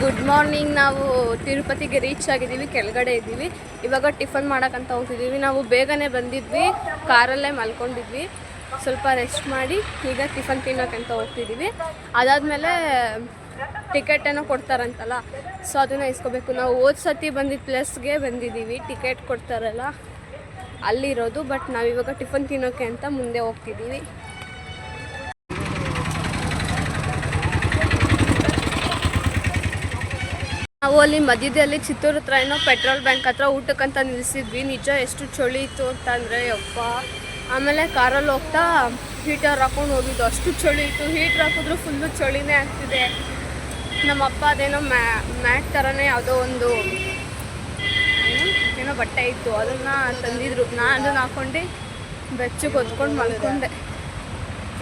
Good morning ನಾವು ತಿರುಪತಿಗೆ reach ಆಗಿದ್ದೀವಿ, ಕೆಳಗಡೆ ಇದ್ದೀವಿ. ಇವಾಗ ಟಿಫನ್ ಮಾಡೋಕ್ಕಂತ ಹೋಗ್ತಿದ್ದೀವಿ. ನಾವು ಬೇಗನೆ ಬಂದಿದ್ವಿ, ಕಾರಲ್ಲೇ ಮಲ್ಕೊಂಡಿದ್ವಿ. ಸ್ವಲ್ಪ ರೆಸ್ಟ್ ಮಾಡಿ, ಈಗ ಟಿಫನ್ ತಿನ್ನೋಕ್ಕಂತ ಹೋಗ್ತಿದ್ದೀವಿ. ಅದಾದಮೇಲೆ ಟಿಕೆಟ್ ಏನೋ ಕೊಡ್ತಾರಂತಲ್ಲ, ಸೊ ಅದನ್ನು ಇಸ್ಕೋಬೇಕು. ನಾವು ಹೋದ ಸತಿ ಬಂದಿದ್ದ ಪ್ಲೇಸ್ಗೆ ಬಂದಿದ್ದೀವಿ. ಟಿಕೆಟ್ ಕೊಡ್ತಾರಲ್ಲ, ಅಲ್ಲಿರೋದು. ಬಟ್ ನಾವಿವಾಗ ಟಿಫನ್ ತಿನ್ನೋಕ್ಕೆ ಅಂತ ಮುಂದೆ ಹೋಗ್ತಿದ್ದೀವಿ. ನಾವು ಅಲ್ಲಿ ಮಧ್ಯದಲ್ಲಿ ಚಿತ್ತೂರು ಹತ್ರ ಏನೋ ಪೆಟ್ರೋಲ್ ಬ್ಯಾಂಕ್ ಹತ್ರ ಊಟಕ್ಕಂತ ನಿಲ್ಲಿಸಿದ್ವಿ ನಿಜ ಎಷ್ಟು ಚಳಿ ಇತ್ತು ಅಂತ ಅಂದರೆ ಯಪ್ಪ. ಆಮೇಲೆ ಕಾರಲ್ಲಿ ಹೋಗ್ತಾ ಹೀಟರ್ ಹಾಕೊಂಡು ಹೋಗಿದ್ದು. ಅಷ್ಟು ಚಳಿ ಇತ್ತು. ಹೀಟರ್ ಹಾಕಿದ್ರು ಫುಲ್ಲು ಚಳಿನೇ ಆಗ್ತಿದೆ. ನಮ್ಮ ಅಪ್ಪ ಅದೇನೋ ಮ್ಯಾ, ಮ್ಯಾಟ್ ಥರನೇ ಯಾವುದೋ ಒಂದು, ಏನೋ ಬಟ್ಟೆ ಇತ್ತು. ಅದನ್ನು ತಂದಿದ್ರು. ನಾನು ಅದನ್ನು ಹಾಕೊಂಡು ಬೆಚ್ಚಗೆ ಹೊತ್ಕೊಂಡು ಮಲ್ಕೊಂಡೆ.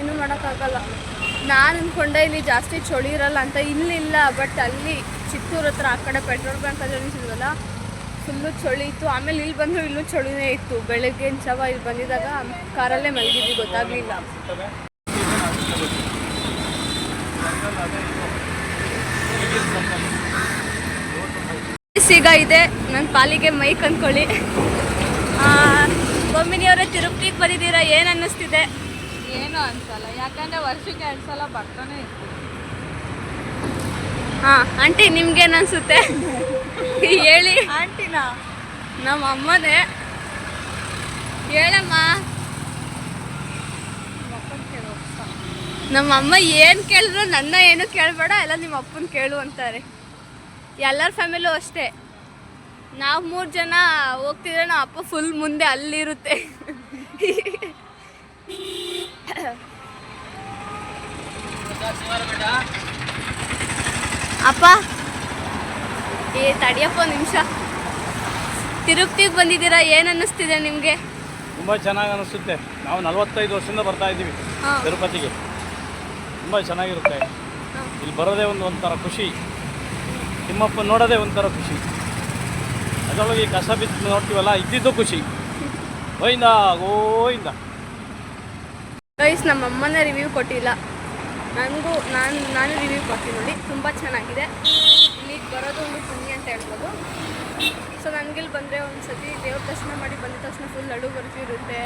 ಇನ್ನೂ ಮಾಡೋಕ್ಕಾಗಲ್ಲ. ನಾನು ಅಂದ್ಕೊಂಡೆ ಇಲ್ಲಿ ಜಾಸ್ತಿ ಚಳಿ ಇರಲ್ಲ ಅಂತ. ಇಲ್ಲಿಲ್ಲ ಬಟ್ ಅಲ್ಲಿ ಚಿತ್ತೂರು ಹತ್ರ ಆ ಕಡೆ ಪೆಟ್ರೋಲ್ ಬ್ಯಾಂಕ್ ಹತ್ರ ನಿಲ್ಸಿದ್ವಲ್ಲ ಫುಲ್ಲು ಚಳಿ ಇತ್ತು. ಆಮೇಲೆ ಇಲ್ಲಿ ಬಂದರೂ ಇಲ್ಲೂ ಚಳಿನೇ ಇತ್ತು. ಬೆಳಗ್ಗೆ ಜಾವ ಇಲ್ಲಿ ಬಂದಿದ್ದಾಗ ಕಾರಲ್ಲೇ ಮಲಗಿದ್ವಿ, ಗೊತ್ತಾಗಲಿಲ್ಲ. ಈಗ ಇದೆ. ನನ್ನ ಪಾಲಿಗೆ ಮೈಕ್ ಅಂದ್ಕೊಳ್ಳಿ ಬೊಮ್ಮಿನಿಯವರೇ ತಿರುಪತಿಗೆ ಬಂದಿದ್ದೀರಾ? ಏನು ಅನ್ನಿಸ್ತಿದೆ? ಏನು ಅನ್ಸಲ್ಲ. ಯಾಕಂದ್ರೆ ವರ್ಷಕ್ಕೆ ಎರಡು ಸಲ ಬರ್ತಾನೆ ಇತ್ತು ಹಾಂ ಆಂಟಿ ನಿಮ್ಗೇನು ಅನ್ಸುತ್ತೆ? ಹೇಳಿ. ಆಂಟಿನ? ನಮ್ಮ ಅಮ್ಮನೇ ಹೇಳಮ್ಮ. ನಮ್ಮ ಅಮ್ಮ ಏನು ಕೇಳಿದ್ರು ನನ್ನ ಏನು ಕೇಳಬೇಡ ಎಲ್ಲ ನಿಮ್ಮ ಅಪ್ಪನ ಕೇಳು ಅಂತಾರೆ. ಎಲ್ಲರ ಫ್ಯಾಮಿಲಿಯೂ ಅಷ್ಟೇ. ನಾವು ಮೂರು ಜನ ಹೋಗ್ತಿದ್ರೆ ನಮ್ಮ ಅಪ್ಪ ಫುಲ್ ಮುಂದೆ ಅಲ್ಲಿರುತ್ತೆ. ಅಪ್ಪ. ಏ ತಡಿಯಪ್ಪ ನಿಮಿಷ. ತಿರುಪ್ತಿಗೆ ಬಂದಿದ್ದೀರಾ? ಏನು ಅನ್ನಿಸ್ತಿದೆ ನಿಮಗೆ? ತುಂಬ ಚೆನ್ನಾಗಿ ಅನಿಸುತ್ತೆ ನಾವು ನಲವತ್ತೈದು ವರ್ಷದಿಂದ ಬರ್ತಾ ಇದ್ದೀವಿ ತಿರುಪತಿಗೆ. ತುಂಬ ಚೆನ್ನಾಗಿರುತ್ತೆ. ಇಲ್ಲಿ ಬರೋದೇ ಒಂದು ಒಂಥರ ಖುಷಿ. ತಿಮ್ಮಪ್ಪ ನೋಡೋದೇ ಒಂಥರ ಖುಷಿ. ಅದರೊಳಗೆ ಕಸ ಬಿದ್ದು ನೋಡ್ತೀವಲ್ಲ ಇದ್ದಿದ್ದು ಖುಷಿ. ಹೋಯಿಂದ ಹೋಯಿಂದ. ಗೈಸ್ ನಮ್ಮ ಅಮ್ಮನ ರಿವ್ಯೂ ಕೊಟ್ಟಿಲ್ಲ. ನನಗೂ ನಾನು ನಾನು ರಿವ್ಯೂ ಕೊಡ್ತೀನಿ ನೋಡಿ, ತುಂಬ ಚೆನ್ನಾಗಿದೆ. ಇಲ್ಲಿ ಬರೋದು ಒಂದು ಪುಣ್ಯ ಅಂತ ಹೇಳ್ಬೋದು. ಸೊ ನನಗಿಲ್ಲಿ ಬಂದರೆ ಒಂದು ಸತಿ ದೇವ್ರ ದರ್ಶನ ಮಾಡಿ ಬಂದ ತಕ್ಷಣ ಫುಲ್ ಲಡು ಬರ್ತಿರುತ್ತೆ.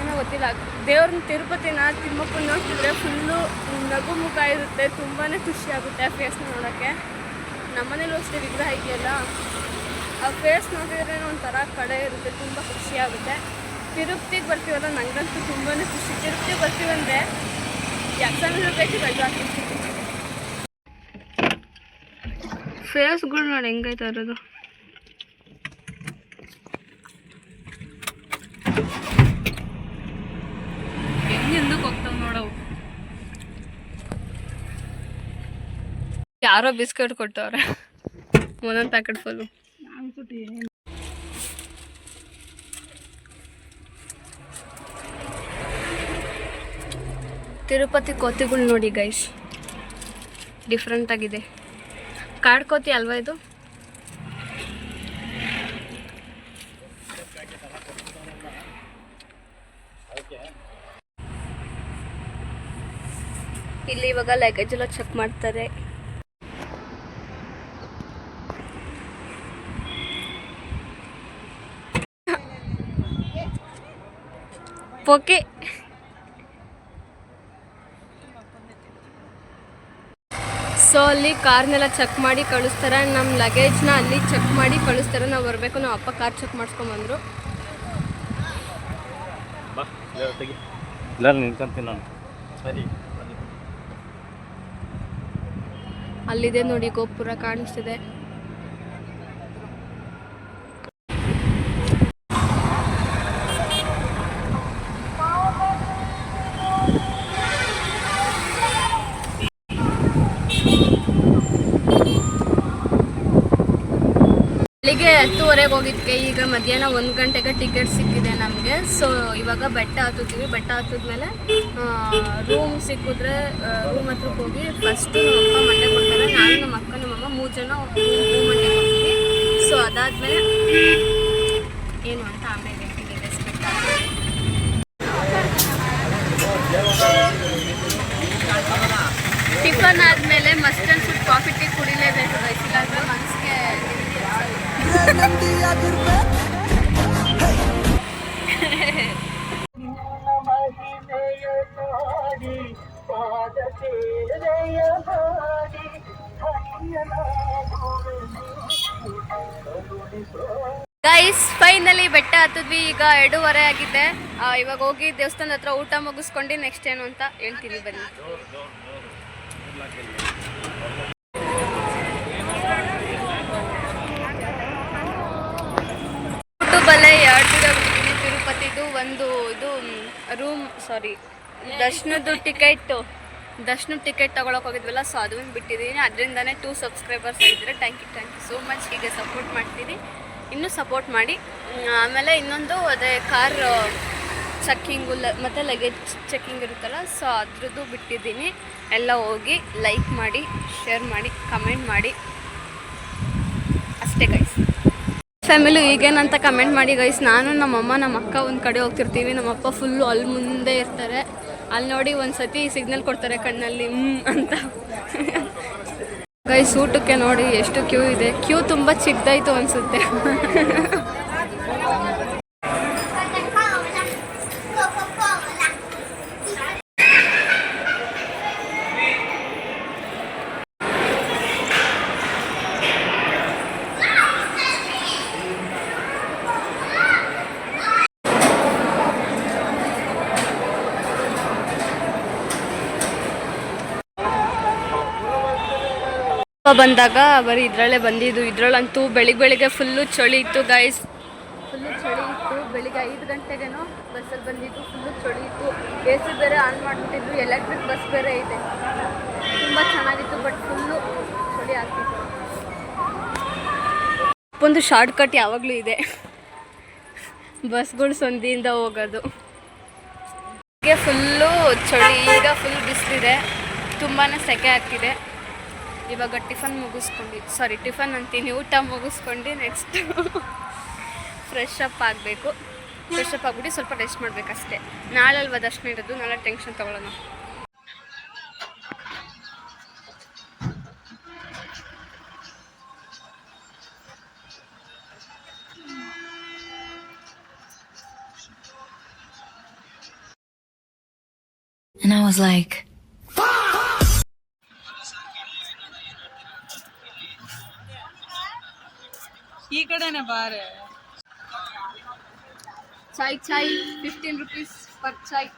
ಏನೋ ಗೊತ್ತಿಲ್ಲ. ದೇವ್ರನ್ನ ತಿರುಪತಿನ ತಿಮ್ಮಪ್ಪನ ನೋಡ್ತಿದ್ರೆ ಫುಲ್ಲು ನಗು ಮುಖ ಇರುತ್ತೆ. ತುಂಬಾ ಖುಷಿ ಆಗುತ್ತೆ ಆ ಫೇಸ್ನ ನೋಡೋಕ್ಕೆ. ನಮ್ಮನೇಲೂ ಅಷ್ಟೇ ವಿಗ್ರಹ ಇದೆಯಲ್ಲ, ಆ ಫೇಸ್ ನೋಡಿದ್ರೆ ಒಂಥರ ಕಡೆ ಇರುತ್ತೆ, ತುಂಬ ಖುಷಿ ಆಗುತ್ತೆ. ತಿರುಪ್ತಿಗೆ ಬರ್ತೀವಲ್ಲ ನನಗಂತೂ ತುಂಬಾ ಖುಷಿ. ತಿರುಪ್ತಿಗೆ ಬರ್ತೀವಂದರೆ ಫೇಸ್ಗಳು ನೋಡಿ ಹೆಂಗೈತೆ ಇರೋದು ಹೋಗ್ತಾವ ನೋಡವು ಯಾರೋ ಬಿಸ್ಕೆಟ್ ಕೊಟ್ಟವ್ರೆ. ಒಂದೊಂದು ಪ್ಯಾಕೆಟ್ ಫುಲ್ಲು ತಿರುಪತಿ ಕೋತಿಗಳು ನೋಡಿ ಗೈಸ್ ಡಿಫ್ರೆಂಟ್ ಆಗಿದೆ. ಕಾಡು ಕೋತಿ ಅಲ್ವಾ ಇದು? ಇಲ್ಲಿ ಇವಾಗ ಲಗೇಜ್ ಎಲ್ಲ ಚೆಕ್ ಮಾಡ್ತಾರೆ. ಪೋಕೆ. ಸೊ ಅಲ್ಲಿ ಕಾರ್ನೆಲ್ಲ ಚೆಕ್ ಮಾಡಿ ಕಳಿಸ್ತಾರೆ. ನಮ್ಮ ಲಗೇಜ್ನ ಅಲ್ಲಿ ಚೆಕ್ ಮಾಡಿ ಕಳಿಸ್ತಾರೆ. ನಾವು ಬರಬೇಕು. ನಾವು ಅಪ್ಪ ಕಾರ್ ಚೆಕ್ ಮಾಡಿಸ್ಕೊಂಬಂದ್ರು ಅಲ್ಲಿದೆ ನೋಡಿ ಗೋಪುರ ಕಾಣಿಸ್ತಿದೆ. ಬೆಳಿಗ್ಗೆ ಹತ್ತುವರೆಗೆ ಹೋಗಿದ್ಕೆ ಈಗ ಮಧ್ಯಾಹ್ನ ಒಂದು ಗಂಟೆಗೆ ಟಿಕೆಟ್ ಸಿಕ್ಕಿದೆ ನಮಗೆ. ಸೊ ಇವಾಗ ಬೆಟ್ಟ ಹತ್ತುತ್ತೀವಿ. ಬೆಟ್ಟ ಹತ್ತಿದ್ಮೇಲೆ ರೂಮ್ ಸಿಕ್ಕಿದ್ರೆ ರೂಮ್ ಹತ್ರಕ್ಕೆ ಹೋಗಿ ಫಸ್ಟು ನಮ್ಮ ಅಪ್ಪ ಮಂಡೆ ಕೊಡ್ತಾರೆ. ನಾನು ನಮ್ಮ ಅಕ್ಕ ನಮ್ಮಮ್ಮ ಮೂರು ಜನ ರೂಮ್ ಮಂಡೆ ಹೋಗ್ತೀವಿ. ಸೊ ಅದಾದಮೇಲೆ, ಏನು ಅಂತ ಆಮೇಲೆ ಗೈಸ್ ಫೈನಲಿ ಬೆಟ್ಟ ಹತ್ತಿದ್ವಿ. ಈಗ ಎರಡೂವರೆ ಆಗಿದೆ. ಇವಾಗ ಹೋಗಿ ದೇವಸ್ಥಾನದ ಹತ್ರ ಊಟ ಮುಗಿಸ್ಕೊಂಡು ನೆಕ್ಸ್ಟ್ ಏನು ಅಂತ ಹೇಳ್ತೀನಿ ಬನ್ನಿ. ಯೂಟ್ಯೂಬಲ್ಲೇ ಎರಡು ತಿರುಪತಿದು ಒಂದು ಇದು ರೂಮ್ ಸಾರಿ ದರ್ಶನದ್ದು ಟಿಕೆಟ್ ದರ್ಶನ ಟಿಕೆಟ್ ತೊಗೊಳಕ್ಕೆ ಹೋಗಿದ್ವಲ್ಲ ಸೊ ಅದನ್ನು ಬಿಟ್ಟಿದ್ದೀನಿ ಅದರಿಂದನೇ ಟೂ ಸಬ್ಸ್ಕ್ರೈಬರ್ಸ್ ಆಗಿದ್ದಾರೆ thank you thank you so much ಹೀಗೆ ಸಪೋರ್ಟ್ ಮಾಡ್ತೀನಿ ಇನ್ನೂ ಸಪೋರ್ಟ್ ಮಾಡಿ. ಆಮೇಲೆ ಇನ್ನೊಂದು ಅದೇ ಕಾರ್ ಚೆಕ್ಕಿಂಗು ಲ ಮತ್ತು ಲಗೇಜ್ ಚೆಕ್ಕಿಂಗ್ ಇರುತ್ತಲ್ಲ ಸೊ ಅದ್ರದ್ದು ಬಿಟ್ಟಿದ್ದೀನಿ ಎಲ್ಲ ಹೋಗಿ ಲೈಕ್ ಮಾಡಿ ಶೇರ್ ಮಾಡಿ ಕಮೆಂಟ್ ಮಾಡಿ. ಅಷ್ಟೇ ಗೈಸ್ ಫ್ಯಾಮಿಲಿ ಈಗೇನಂತ ಕಮೆಂಟ್ ಮಾಡಿ ಗೈಸ್ ನಾನು ನಮ್ಮಮ್ಮ ನಮ್ಮ ಅಕ್ಕ ಒಂದು ಕಡೆ ಹೋಗ್ತಿರ್ತೀವಿ. ನಮ್ಮಪ್ಪ ಫುಲ್ಲು ಅಲ್ಲಿ ಮುಂದೆ ಇರ್ತಾರೆ. ಅಲ್ಲಿ ನೋಡಿ ಒಂದ್ಸತಿ ಸಿಗ್ನಲ್ ಕೊಡ್ತಾರೆ ಕಣ್ಣಲ್ಲಿ, ಹ್ಮ್ ಅಂತ. ಗೈಸ್ ಸೂಟಕ್ಕೆ ನೋಡಿ ಎಷ್ಟು ಕ್ಯೂ ಇದೆ. ಕ್ಯೂ ತುಂಬ ಚಿಕ್ಕದಾಯ್ತು ಅನಿಸುತ್ತೆ. ಬಂದಾಗ ಬರೀ ಇದ್ರಲ್ಲೇ ಬಂದಿದ್ದು. ಇದ್ರಲ್ಲಂತೂ ಬೆಳಿಗ್ಗೆ ಬೆಳಿಗ್ಗೆ ಫುಲ್ಲು ಚಳಿ ಇತ್ತು ಗೈಸ್ ಫುಲ್ಲು ಚಳಿ ಇತ್ತು. ಬೆಳಿಗ್ಗೆ ಐದು ಗಂಟೆಗೇನೋ ಬಸ್ಸಲ್ಲಿ ಬಂದಿದ್ದು. ಫುಲ್ಲು ಚಳಿ ಇತ್ತು. ಎ ಸಿ ಬೇರೆ ಆನ್ ಮಾಡಿಬಿಟ್ಟಿದ್ದು ಎಲೆಕ್ಟ್ರಿಕ್ ಬಸ್ ಬೇರೆ ಇದೆ. ತುಂಬ ಚೆನ್ನಾಗಿತ್ತು ಬಟ್ ಫುಲ್ಲು ಚಳಿ ಆಗ್ತಿತ್ತು. ಒಂದು ಶಾರ್ಟ್ ಕಟ್ ಯಾವಾಗಲೂ ಇದೆ. ಬಸ್ಗಳು ಸಂಧಿಯಿಂದ ಹೋಗೋದು. ಹೀಗೆ ಫುಲ್ಲು ಚಳಿ. ಈಗ ಫುಲ್ ಬಿಸಿಲಿದೆ. ತುಂಬಾ ಸೆಕೆ ಆಗ್ತಿದೆ. ಇವಾಗ ಟಿಫನ್ ಮುಗಿಸ್ಕೊಂಡು ಸಾರಿ ಟಿಫನ್ ಅಂತೀನಿ ಊಟ ಮುಗಿಸ್ಕೊಂಡು ನೆಕ್ಸ್ಟ್ ಫ್ರೆಶ್ ಅಪ್ ಆಗಬೇಕು. ಫ್ರೆಶ್ ಅಪ್ ಆಗ್ಬಿಟ್ಟು ಸ್ವಲ್ಪ ರೆಸ್ಟ್ ಮಾಡಬೇಕಷ್ಟೇ. ನಾಳೆ ಅಲ್ವಾ ದರ್ಶನ ಇರೋದು? ನಾಳೆ ಟೆನ್ಷನ್ ತಗೊಳ್ಳೋಣ. And I was like, ಈ ಕಡೆನೆ ಬಾರೆ. Chai chai fifteen rupees per chai.